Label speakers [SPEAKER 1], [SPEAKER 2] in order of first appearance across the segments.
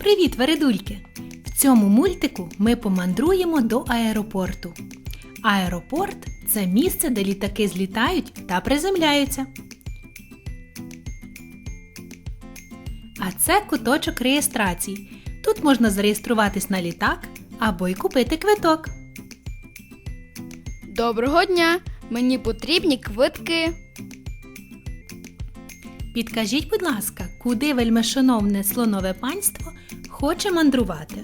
[SPEAKER 1] Привіт, вередульки! В цьому мультику ми помандруємо до аеропорту. Аеропорт це місце, де літаки злітають та приземляються. А це куточок реєстрації. Тут можна зареєструватись на літак або й купити квиток.
[SPEAKER 2] Доброго дня! Мені потрібні квитки.
[SPEAKER 1] Підкажіть, будь ласка, куди вельмишановне слонове панство хоче мандрувати?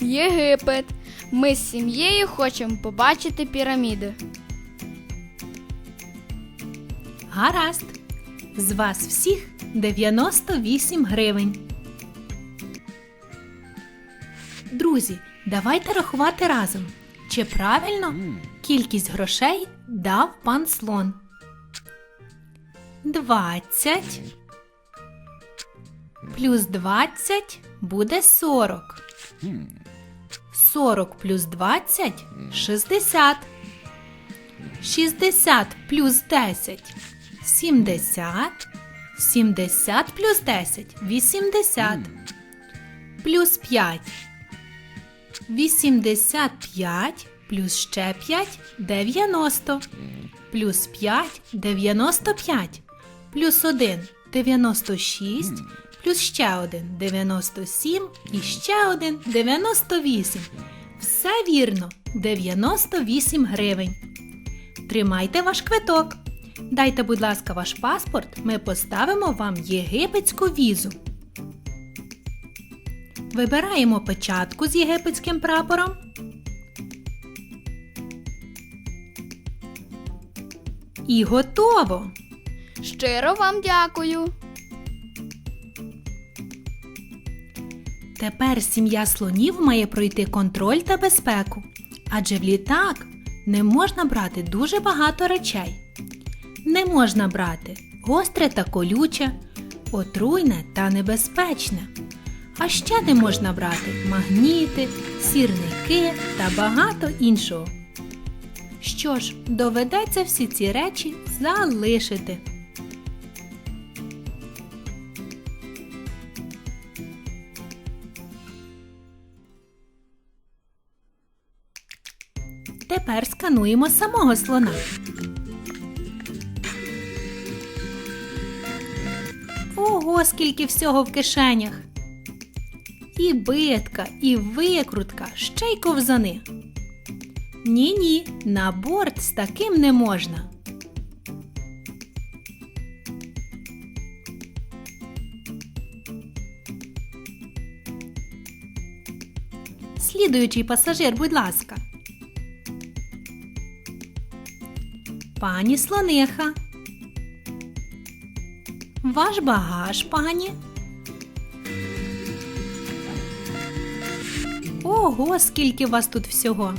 [SPEAKER 2] Єгипет. Ми з сім'єю хочемо побачити піраміди.
[SPEAKER 1] Гаразд! З вас всіх 98 гривень. Друзі, давайте рахувати разом. Чи правильно кількість грошей дав пан слон? 20 плюс 20 буде 40. 40 плюс 20 60. 60 плюс 10 70. 70 плюс 10 80. Плюс 5. 85 плюс ще 5 90. Плюс 5 95. Плюс 1 96. Плюс ще один 97 і ще один 98. Все вірно, 98 гривень. Тримайте ваш квиток. Дайте, будь ласка, ваш паспорт, ми поставимо вам єгипетську візу. Вибираємо печатку з єгипетським прапором. І готово!
[SPEAKER 2] Щиро вам дякую.
[SPEAKER 1] Тепер сім'я слонів має пройти контроль та безпеку, адже в літак не можна брати дуже багато речей. Не можна брати гостре та колюче, отруйне та небезпечне. А ще не можна брати магніти, сірники та багато іншого. Що ж, доведеться всі ці речі залишити. Тепер скануємо самого слона. Ого, скільки всього в кишенях. І битка, і викрутка, ще й ковзани. Ні-ні, на борт з таким не можна. Слідуючий пасажир, будь ласка. Пані слониха. Ваш багаж, пані. Ого, скільки вас тут всього.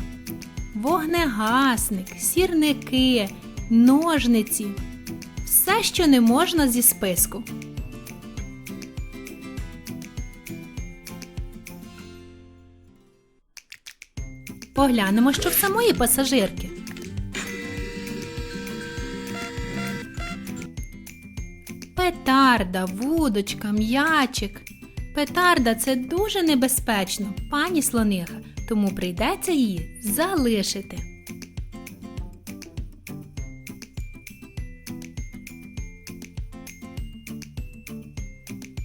[SPEAKER 1] Вогнегасник, сірники, ножниці. Все, що не можна зі списку. Поглянемо, що в самої пасажирки. Петарда, вудочка, м'ячик. Петарда це дуже небезпечно, пані слониха, тому прийдеться її залишити.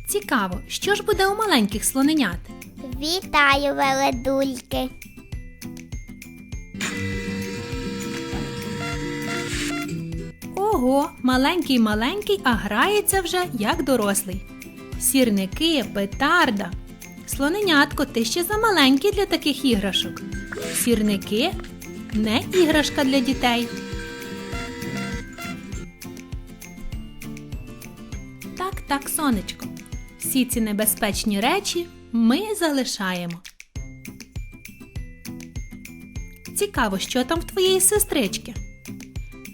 [SPEAKER 1] Цікаво, що ж буде у маленьких слоненят?
[SPEAKER 3] Вітаю, веледульки.
[SPEAKER 1] Маленький маленький, а грається вже як дорослий. Сірники, петарда. Слоненятко, ти ще замаленький для таких іграшок. Сірники не іграшка для дітей. Так, так, сонечко. Всі ці небезпечні речі ми залишаємо. Цікаво, що там в твоєї сестрички.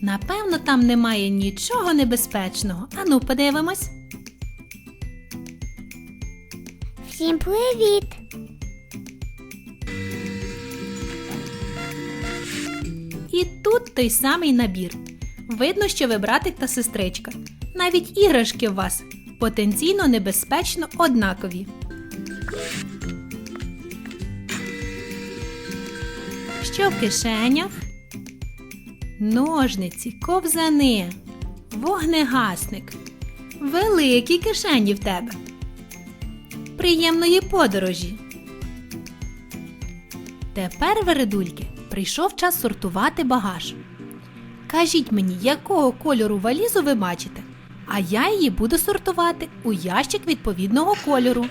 [SPEAKER 1] Напевно, там немає нічого небезпечного. Ану, подивимось.
[SPEAKER 3] Всім привіт!
[SPEAKER 1] І тут той самий набір. Видно, що ви братик та сестричка. Навіть іграшки у вас потенційно небезпечно однакові. Що в кишенях? Ножниці, ковзани, вогнегасник. Великі кишені в тебе. Приємної подорожі. Тепер, вередульки, прийшов час сортувати багаж. Кажіть мені, якого кольору валізу ви бачите, а я її буду сортувати у ящик відповідного кольору.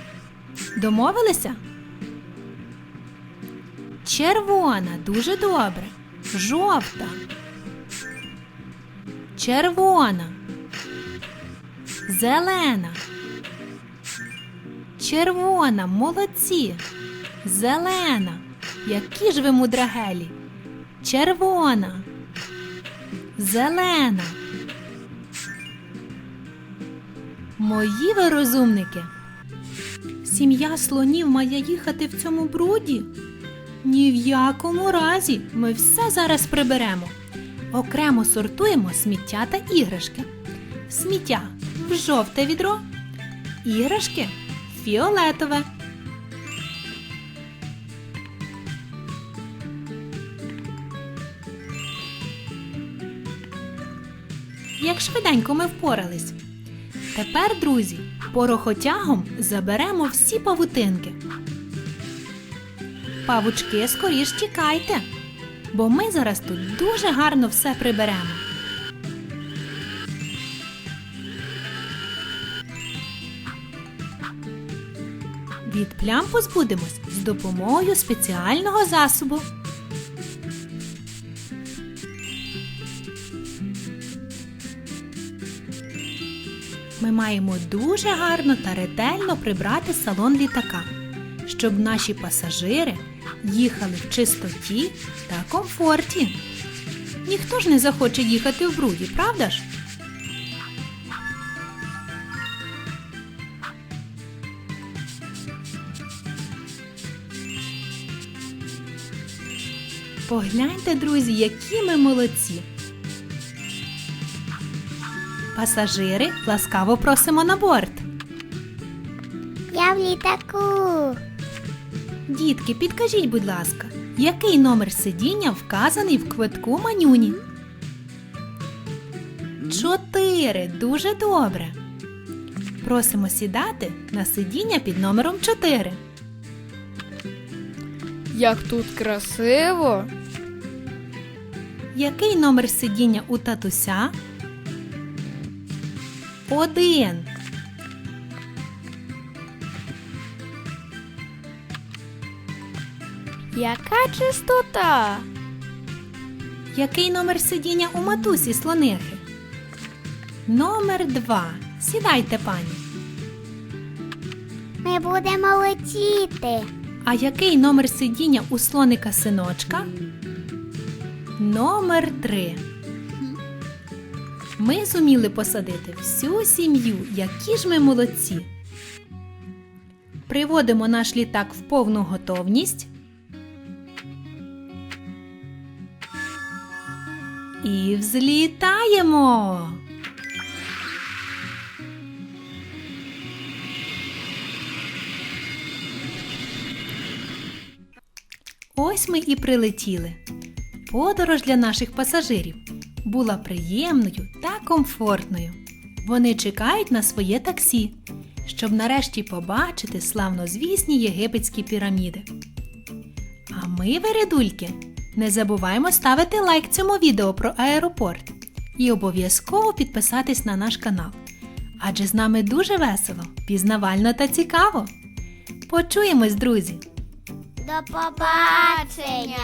[SPEAKER 1] Домовилися? Червона, дуже добре. Жовта. Червона. Зелена. Червона, молодці. Зелена. Які ж ви мудрагелі. Червона. Зелена. Мої ви розумники. Сім'я слонів має їхати в цьому бруді? Ні в якому разі ми все зараз приберемо. Окремо сортуємо сміття та іграшки. Сміття в жовте відро, іграшки в фіолетове. Як швиденько ми впорались. Тепер, друзі, порохотягом заберемо всі павутинки. Павучки, скоріш тікайте, бо ми зараз тут дуже гарно все приберемо. Від плям позбудемось з допомогою спеціального засобу. Ми маємо дуже гарно та ретельно прибрати салон літака, щоб наші пасажири їхали в чистоті та комфорті. Ніхто ж не захоче їхати в бруді, правда ж? Погляньте, друзі, які ми молодці. Пасажири ласкаво просимо на борт.
[SPEAKER 3] Я в літаку.
[SPEAKER 1] Дітки, підкажіть, будь ласка, який номер сидіння вказаний в квитку манюні? Чотири. Дуже добре. Просимо сідати на сидіння під номером 4.
[SPEAKER 2] Як тут красиво!
[SPEAKER 1] Який номер сидіння у татуся? Один.
[SPEAKER 2] Яка чистота!
[SPEAKER 1] Який номер сидіння у матусі слонихи? Номер два. Сідайте, пані.
[SPEAKER 3] Ми будемо летіти.
[SPEAKER 1] А який номер сидіння у слоника синочка? Номер три. Ми зуміли посадити всю сім'ю, які ж ми молодці. Приводимо наш літак в повну готовність. І взлітаємо. Ось ми і прилетіли. Подорож для наших пасажирів була приємною та комфортною. Вони чекають на своє таксі, щоб нарешті побачити славнозвісні єгипетські піраміди. А ми, вередульки, не забуваємо ставити лайк цьому відео про аеропорт і обов'язково підписатись на наш канал. Адже з нами дуже весело, пізнавально та цікаво. Почуємось, друзі!
[SPEAKER 3] До побачення.